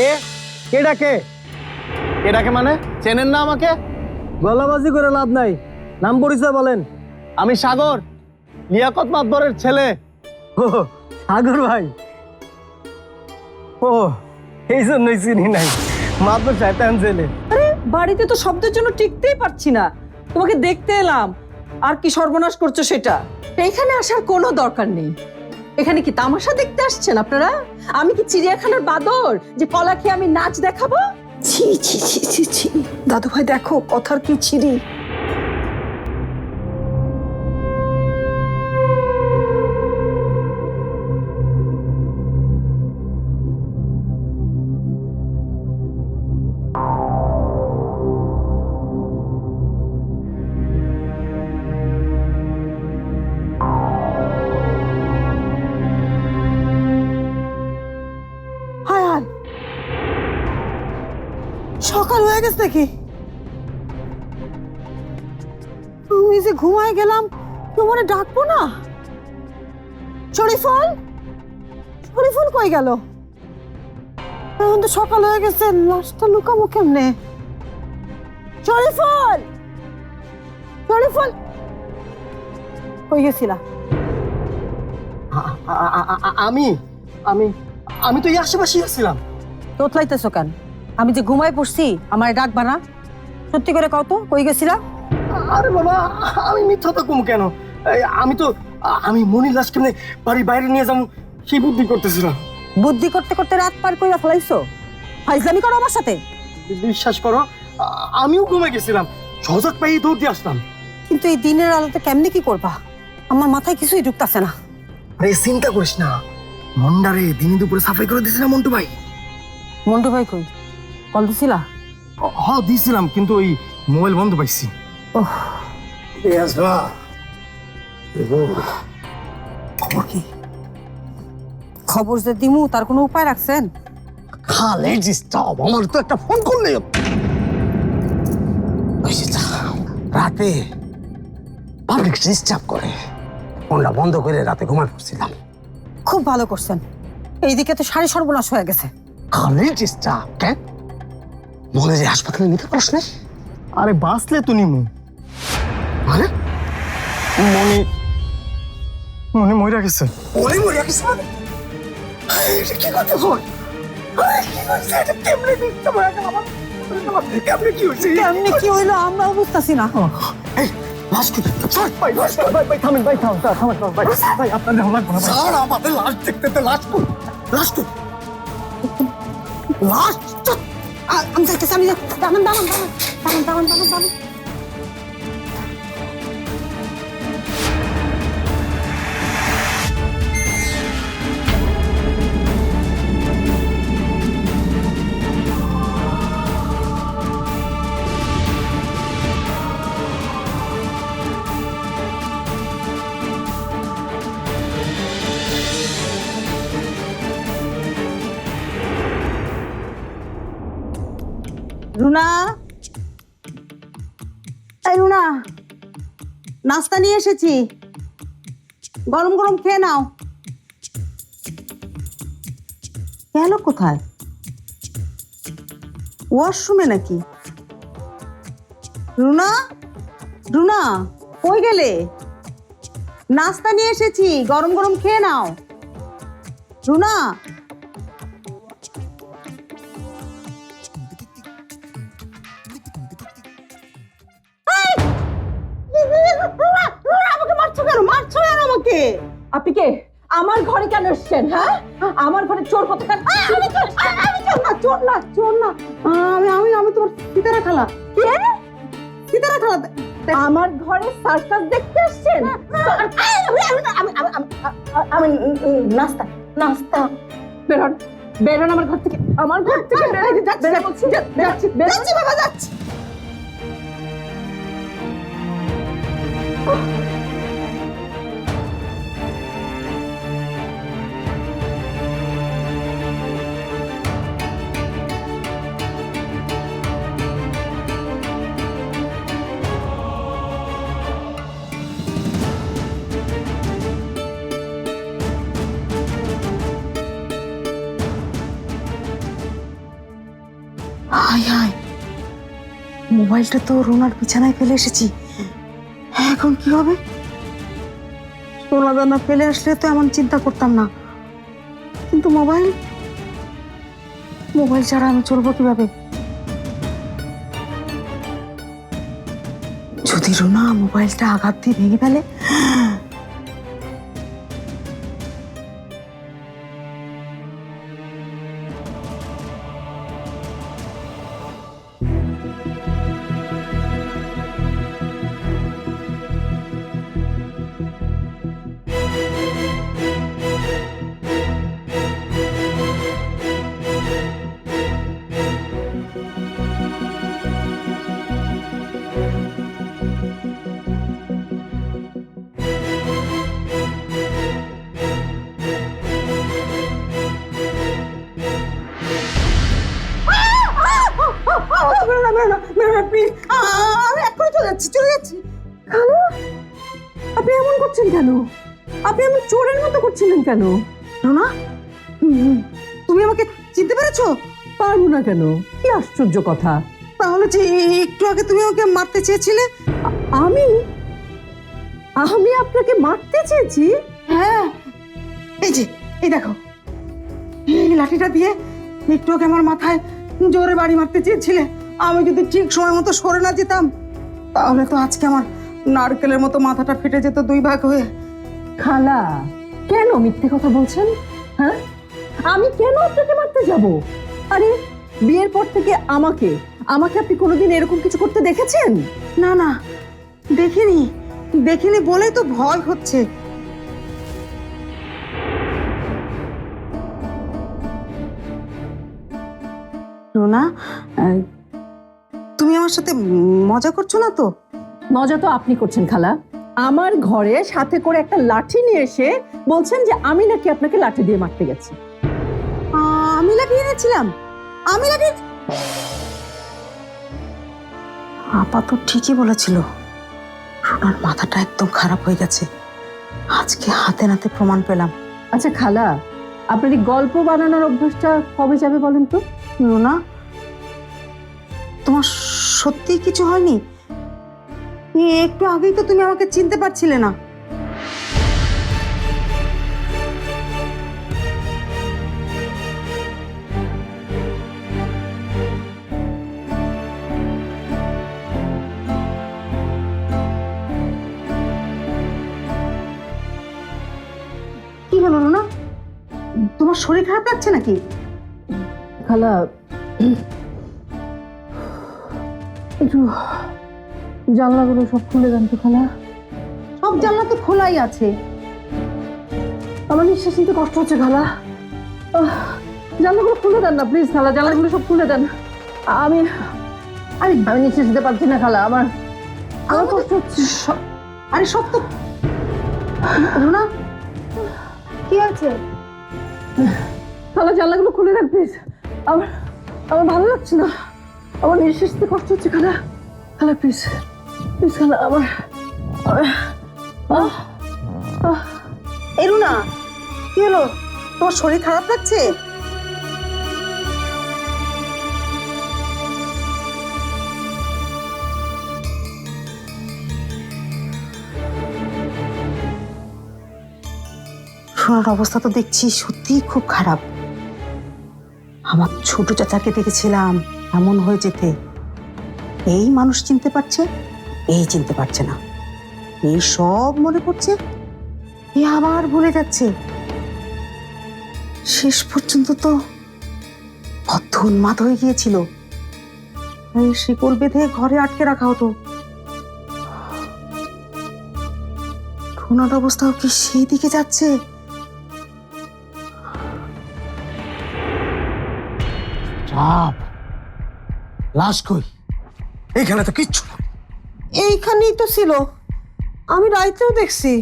কে? কে? ডাকে কে ডাকে মানে? চেনেন না আমাকে? গলাবাজি করে লাভ নাই। নাম পরিচয় বলেন। আমি সাগর লিয়াকত মাতবরের ছেলে। ও সাগর ভাই। ও এই জন্যই চিনি নাই। মাত্র শয়তান ছেলে। আরে বাড়িতে তো শব্দের জন্য টিকতেই পারছি না। তোমাকে দেখতে এলাম। আর কি সর্বনাশ করছ সেটা? এখানে আসার কোনো দরকার নেই। এখানে কি তামাশা দেখতে আসছেন আপনারা? আমি কি চিড়িয়াখানার বাদর যে কলা খেয়ে আমি নাচ দেখাবো? ছি ছি ছি ছি ছি। দাদু ভাই দেখো, কথার কি ছিরি? দেখি। তুমি যে ঘুমায় গেলাম তোমার ডাকবো না? শরীফল? শরীফল কই গেল? এখন তো সকাল হয়ে গেছে লাশটা লুকাবো কেমনে? শরীফল! শরীফল! কই গেছিলা? আমি আমি আমি তো এই আশেপাশে আসছিলাম তোতলাইতেছো কেন? আমি যে ঘুমায় পড়ছি আমার ডাকবা না সত্যি করে কও তো কই গেছিলা? আরে বাবা আমি মিথ্যা তো কম কেন? এই, আমি তো আ- আমি মনির লাশ কেমনে বাড়ির বাইরে নিয়ে যাব সেই বুদ্ধি করতেছিলাম। বুদ্ধি করতে করতে রাত পার কইরা ফেলাইছো? ফাইজলামি করো আমার সাথে। বিশ্বাস করো আ- আমিও ঘুমে গেছিলাম সজাগ পাই দৌড় দিয়ে আসলাম। কিন্তু এই দিনের আলোতে কেমনে কি করবা? আমার মাথায় কিছুই ঢুকতাছে না। আরে চিন্তা করিস না মন্ডারে দিনে দুপুরে সাফাই করে দিয়েছিলাম মন্টু ভাই? মন্টু ভাই কই? কল দিছিলা? হ দিয়েছিলাম কিন্তু ওই মোবাইল বন্ধ পাইছি। ওহ। খবর কি? খবর যে দিমু তার কোনো উপায় রাখছেন খালে ডিস্টার্ব আমার তো একটা ফোন করলে রাতে পাবলিক ডিস্টার্ব করে ফোনটা বন্ধ করে রাতে ঘুমায় পড়ছিলাম খুব ভালো করছেন এইদিকে তো সারি সর্বনাশ হয়ে গেছে। খালি ডিস্টার্ব কেন মনে যে হাসপাতালে নিতে পারস না। আরে বাঁচলে তো নিমু। মানে? মনে মনে মরে গেছে। মনে মরে গেছে মানে? কি করতে হয় আরে কি কেমনে দিতে পারে আমার? কেমনে কি হয়েছে কেমনে কি হইল আমরা বুঝতেছি না। এই লাশ কোথায় স্যার ভাই লাশ কোথায়? ভাই ভাই থামেন ভাই থামেন স্যার থামেন থামেন, ভাই ভাই আপনার দেহ না স্যার আমাদের লাশ দেখতে তো লাশ কই? লাশ কই? লাশ? তো আ- আমি যাইতেছি আমি যাই- দাঁড়ান দাঁড়ান দাঁড়ান দাঁড়ান রুনা? এই রুনা, নাস্তা নিয়ে এসেছি। গরম গরম খেয়ে নাও। গেল কোথায়? ওয়াশরুমে নাকি? রুনা? রুনা, কই গেলে? নাস্তা নিয়ে এসেছি, গরম গরম খেয়ে নাও। রুনা আমাকে আপনি কে? আমার ঘরে কেন এসছেন হ্যাঁ? আমার ঘরে চোর কত কেন? আমি চোর আমি চোর না চোর না চোর না। আমি আমি আমি তোমার সীতারা খালা। কে? সীতারা খালা আমার ঘরে সার্কাস দেখতে আসছেন আমি নাস্তা নাস্তা। বেরোন বেরোন আমার ঘর থেকে। আমার ঘর থেকে যাচ্ছি যাচ্ছি বাবা যাচ্ছি। মোবাইলটা তো রোনার বিছানায় ফেলে এসেছি। হ্যাঁ এখন কি হবে? সোনা দানা ফেলে আসলে তো এমন চিন্তা করতাম না। কিন্তু মোবাইল? মোবাইল ছাড়া আমি চলবো কীভাবে? যদি রোনা মোবাইলটা আঘাত দিয়ে ভেঙে ফেলে প্লিজ আমি এক্ষুনি চলে যাচ্ছি চলে যাচ্ছি। খালো আপনি এমন করছেন কেন? আপনি এমন চোরের মতো করছিলেন কেন? রোনা তুমি আমাকে চিনতে পেরেছ? পারব না কেন? কি আশ্চর্য কথা। তাহলে যে একটু আগে তুমি আমাকে মারতে চেয়েছিলে? আমি? আমি আপনাকে মারতে চেয়েছি? হ্যাঁ। এই যে, এই দেখো। এই লাঠিটা দিয়ে একটু আগে আমার মাথায় জোরে বাড়ি মারতে চেয়েছিলে। আমি যদি ঠিক সময় মতো সরে না যেতাম তাহলে তো আজকে আমার নারকেলের মতো মাথাটা ফেটে যেত দুই ভাগ হয়ে। খালা কেন মিথ্যে কথা বলছেন? হ্যাঁ? আমি কেন আপনাকে মারতে যাব? আরে বিয়ের পর থেকে আমাকে আমাকে আপনি কোনোদিন এরকম কিছু করতে দেখেছেন? না না দেখিনি দেখিনি বলেই তো ভয় হচ্ছে। রোনা আমার সাথে মজা করছ না তো? মজা তো আপনি করছেন খালা। আমার ঘরে সাথে করে একটা লাঠি নিয়ে এসে বলছেন যে আমি নাকি আপনাকে লাঠি দিয়ে মারতে গেছি। আমি লাগিয়ে এনেছিলাম আমি লাগিয়ে আপা তো ঠিকই বলেছিল। রোনার মাথাটা একদম খারাপ হয়ে গেছে। আজকে হাতে নাতে প্রমাণ পেলাম। আচ্ছা খালা আপনার এই গল্প বানানোর অভ্যাসটা কবে যাবে বলেন তো? রোনা তোমার সত্যি কিছু হয়নি? একটু আগেই তো তুমি আমাকে চিনতে পারছিলে না। কি হলো, রোনা? তোমার শরীর খারাপ লাগছে নাকি? খালা জানলাগুলো সব খুলে দেন তো খালা। সব জানলা তো খোলাই আছে। আমার নিঃশ্বাস নিতে কষ্ট হচ্ছে খালা। জানলাগুলো খুলে দেন না প্লিজ খালা জানলাগুলো সব খুলে দেন। আমি আরে আমি নিঃশ্বাস নিতে পারছি না খালা আমার আমার কষ্ট হচ্ছে। সব- আরে সব তো রোনা কি আছে খালা জানলাগুলো খুলে দেন প্লিজ আমার আমার ভালো লাগছে না। আমার নিঃশ্বাস নিতে কষ্ট হচ্ছে খালা। খালা প্লিজ প্লিজ খালা আমার এই রুনা, কি হলো? তোমার শরীর খারাপ লাগছে? সোনার অবস্থা তো দেখছি সত্যিই খুব খারাপ। আমার ছোট চাচাকে দেখেছিলাম, এমন হয়ে যেতে। এই মানুষ চিনতে পারছে, এই চিনতে পারছে না। এই সব মনে পড়ছে, এ আবার ভুলে যাচ্ছে। শেষ পর্যন্ত তো বদ্ধ উন্মাদ হয়ে গিয়েছিল। এই শিকল বেঁধে ঘরে আটকে রাখা হতো। রুনার অবস্থাও কি সেই দিকে যাচ্ছে? লাশ কই? এখানে তো কিচ্ছু না। এইখানেই তো ছিল। আমি রাইতেও দেখছি।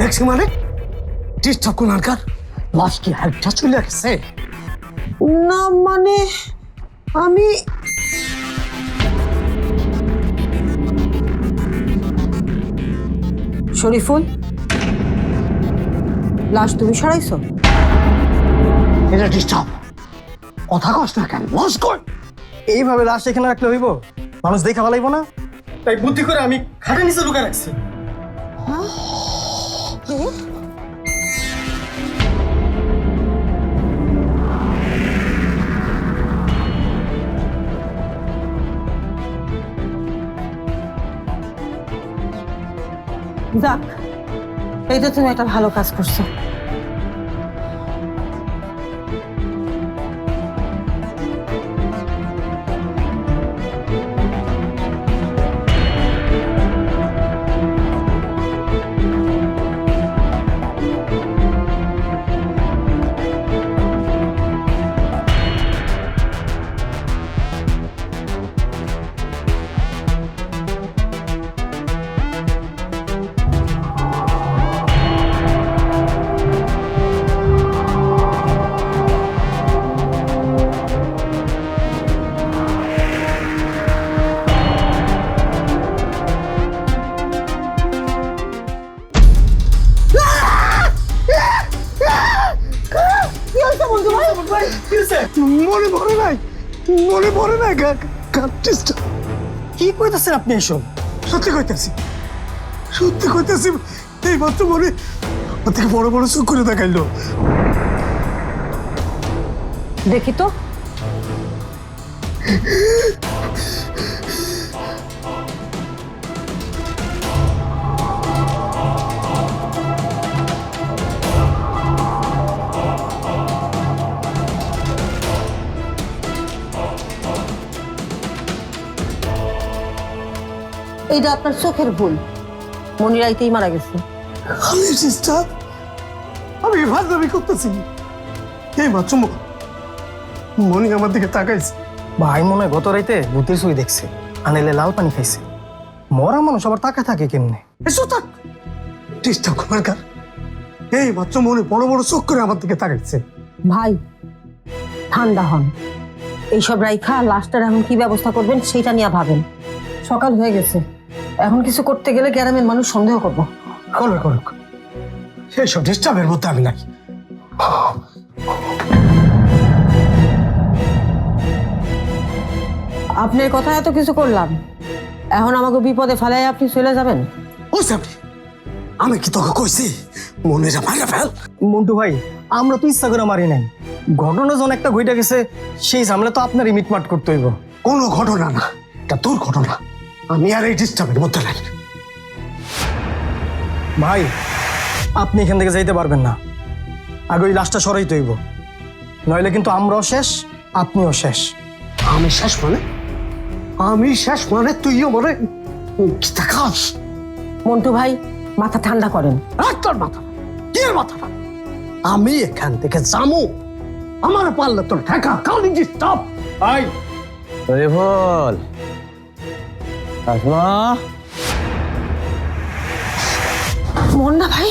দেখছি মানে? ডিস্টার্ব কোনারকার লাশ কি একটা চলে গেছে। না মানে আমি শরীফুল লাশ তুমি সরাইছো? এটা ডিস্টার্ব। কথা কস না কেন বস কর এইভাবে লাশ এখানে রাখলে হইব? মানুষ দেখা ভালাইব না? তাই বুদ্ধি করে আমি খাটের নিচে লুকা রাখছি। যাক এই তো তুমি একটা ভালো কাজ করছ। কার্টিস্টটা কি কইতেছেন আপনি এসব? সত্যি কইতেছি। সত্যি কইতেছি, এই মাত্র মনে ওর থেকে বড় বড় চোখ করে দেখাইলো। দেখি তো। এইটা আপনার চোখের ভুল। মনিরাইতেই মারা গেছে। আমি সিস্টার আমি করতেছি। এই ম- মনি আমার দিকে তাকাইছে। ভাই মনে হয় গত রাইতে ভূতের ছবি দেখছে আনাইলে লাল পানি খাইছে। মরা মানুষ আবার তাকে থাকে কেমনে? এসো থাক। ডিস্টার্ব করার কার। এই মাত্র মনে বড় বড় চোখ করে আমার দিকে তাকাইছে। ভাই ঠান্ডা হন। এইসব রাইখা লাস্টের এখন কি ব্যবস্থা করবেন সেটা নিয়ে ভাবেন। সকাল হয়ে গেছে। এখন কিছু করতে গেলে গ্রামের মানুষ সন্দেহ করব? করবে করুক। সেই সব ডিস্টার্বের মধ্যে আমি নাকি। আপনার কথা এত কিছু করলাম। এখন আমাকে বিপদে ফেলাই আপনি চলে যাবেন? সামনে। আমি কি তোকে কইছি? মনে যা মাইরা ফেল। মন্টু ভাই আমরা তো ইচ্ছা করে মারি নাই। ঘটনা যখন একটা ঘইটা গেছে সেই ঝামেলা তো আপনারই মিটমাট করতে হইব। কোনো ঘটনা না। এটা তোর ঘটনা। আমি আর এই ডিস্টার্বের মধ্যে নাই। ভাই আপনি এখান থেকে যাইতে পারবেন না। আগে ওই লাশটা সরাইতে হইব নইলে কিন্তু আমরাও শেষ আপনিও শেষ। আমি শেষ মানে? আমি শেষ মানে তুইও মনে কি দেখাস? মন্টু ভাই মাথা ঠান্ডা করেন। তোর মাথা কি মাথাটা আমি এখান থেকে যামু। আমার পারলে তোর ঠেকা। কালি ডিস্টার্ব আই রিফল আসমা মন্না ভাই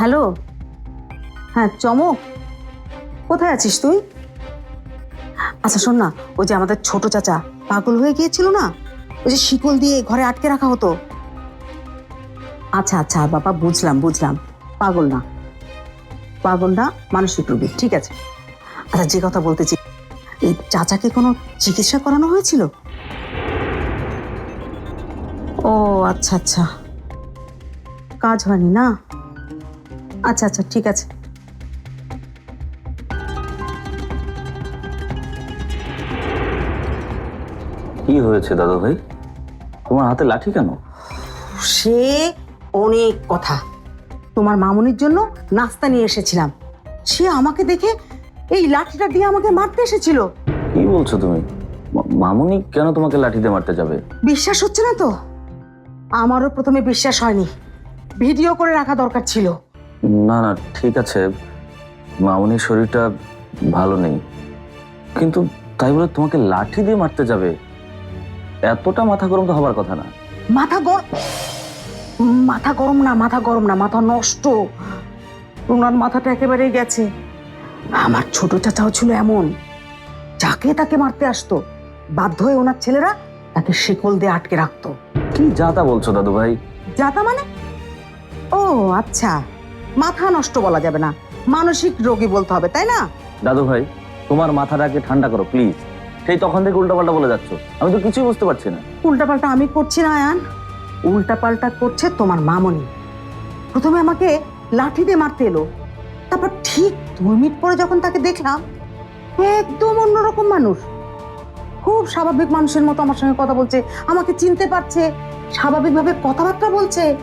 হ্যালো? হ্যাঁ চমক। কোথায় আছিস তুই? আচ্ছা শোন না, ওই যে আমাদের ছোট চাচা পাগল হয়ে গিয়েছিল না? ওই যে শিকল দিয়ে ঘরে আটকে রাখা হতো। আচ্ছা আচ্ছা বাবা, বুঝলাম বুঝলাম। পাগল না। পাগল না মানসিক রোগী ঠিক আছে। আচ্ছা যে কথা বলতেছি, এই চাচাকে কোনো চিকিৎসা করানো হয়েছিল? ও আচ্ছা আচ্ছা। কাজ হয়নি না? আচ্ছা আচ্ছা ঠিক আছে। কি হয়েছে দাদু ভাই? তোমার হাতে লাঠি কেন? সে অনেক কথা। তোমার মামুনির জন্য নাস্তা নিয়ে এসেছিলাম। সে আমাকে দেখে এই লাঠিটা দিয়ে আমাকে মারতে এসেছিল। কি বলছো তুমি? মামুনি কেন তোমাকে লাঠি দিয়ে মারতে যাবে? বিশ্বাস হচ্ছে না তো? আমারও প্রথমে বিশ্বাস হয়নি। ভিডিও করে রাখা দরকার ছিল। না না ঠিক আছে। মামুনির শরীরটা ভালো নেই। কিন্তু তাই বলে তোমাকে লাঠি দিয়ে মারতে যাবে? এতটা মাথা গরম তো হবার কথা না। মাথা গরম মাথা গরম না মাথা গরম না মাথা নষ্ট। ওনার মাথাটা একেবারেই গেছে। আমার ছোট চাচাও ছিল এমন। যাকে তাকে মারতে আসতো বাধ্য হয়ে ওনার ছেলেরা তাকে শিকল দিয়ে আটকে রাখতো। কি যা তা বলছো দাদু ভাই যাতা মানে? ও আচ্ছা। মাথা নষ্ট বলা যাবে না। মানসিক রোগী বলতে হবে তাই না? দাদু ভাই তোমার মাথাটাকে ঠান্ডা করো প্লিজ সেই তখন থেকে উল্টাপাল্টা বলে যাচ্ছ। আমি তো কিছুই বুঝতে পারছি না। উল্টাপাল্টা আমি করছি না আয়ান। উল্টাপাল্টা করছে তোমার মামনি। প্রথমে আমাকে লাঠি দিয়ে মারতে এলো। তারপর ঠিক দুই মিনিট পরে যখন তাকে দেখলাম একদম অন্যরকম মানুষ। খুব স্বাভাবিক মানুষের মতো আমার সঙ্গে কথা বলছে আমাকে চিনতে পারছে স্বাভাবিকভাবে কথাবার্তা বলছে।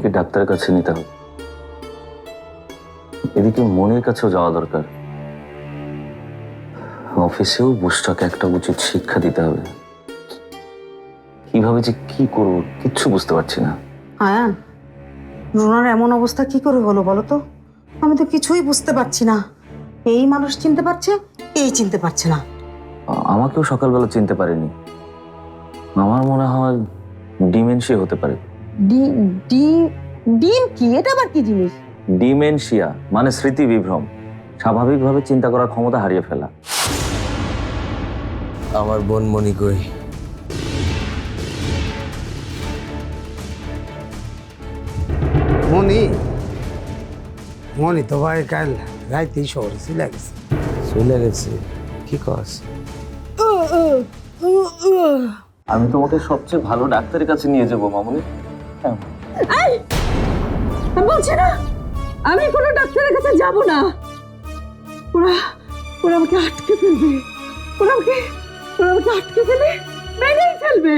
মামনিকে ডাক্তারের কাছে নিতে হবে। এদিকে মনের কাছেও যাওয়া দরকার। অফিসেও বুসটাকে একটা উচিত শিক্ষা দিতে হবে। কীভাবে যে কি করব কিচ্ছু বুঝতে পারছি না। আয়ান রুনার এমন অবস্থা কি করে হলো বলো তো? আমি তো কিছুই বুঝতে পারছি না। এই মানুষ চিনতে পারছে এই চিনতে পারছে না। আমাকেও সকালবেলা চিনতে পারেনি। আমার মনে হয় ডিমেনশিয়া হতে পারে। ডি- ডি- ডিম কি? এটা আবার কি জিনিস? ডিমেনশিয়া মানে স্মৃতি বিভ্রম। স্বাভাবিকভাবে চিন্তা করার ক্ষমতা হারিয়ে ফেলা। আমার বোন মনি কই? মনি? মনি তো ভাই কাল রাইতেই শহরে চলে গেছে। চলে গেছে? কি কস? আমি তোমাকে সবচেয়ে ভালো ডাক্তারের কাছে নিয়ে যাব মামুনি। বলছি না, আমি কোনো ডাক্তারের কাছে যাব না। ওরা ওরা আমাকে আটকে ফেলবে। ওরা আমাকে ওরা আমাকে আটকে ফেলে মেরেই ফেলবে।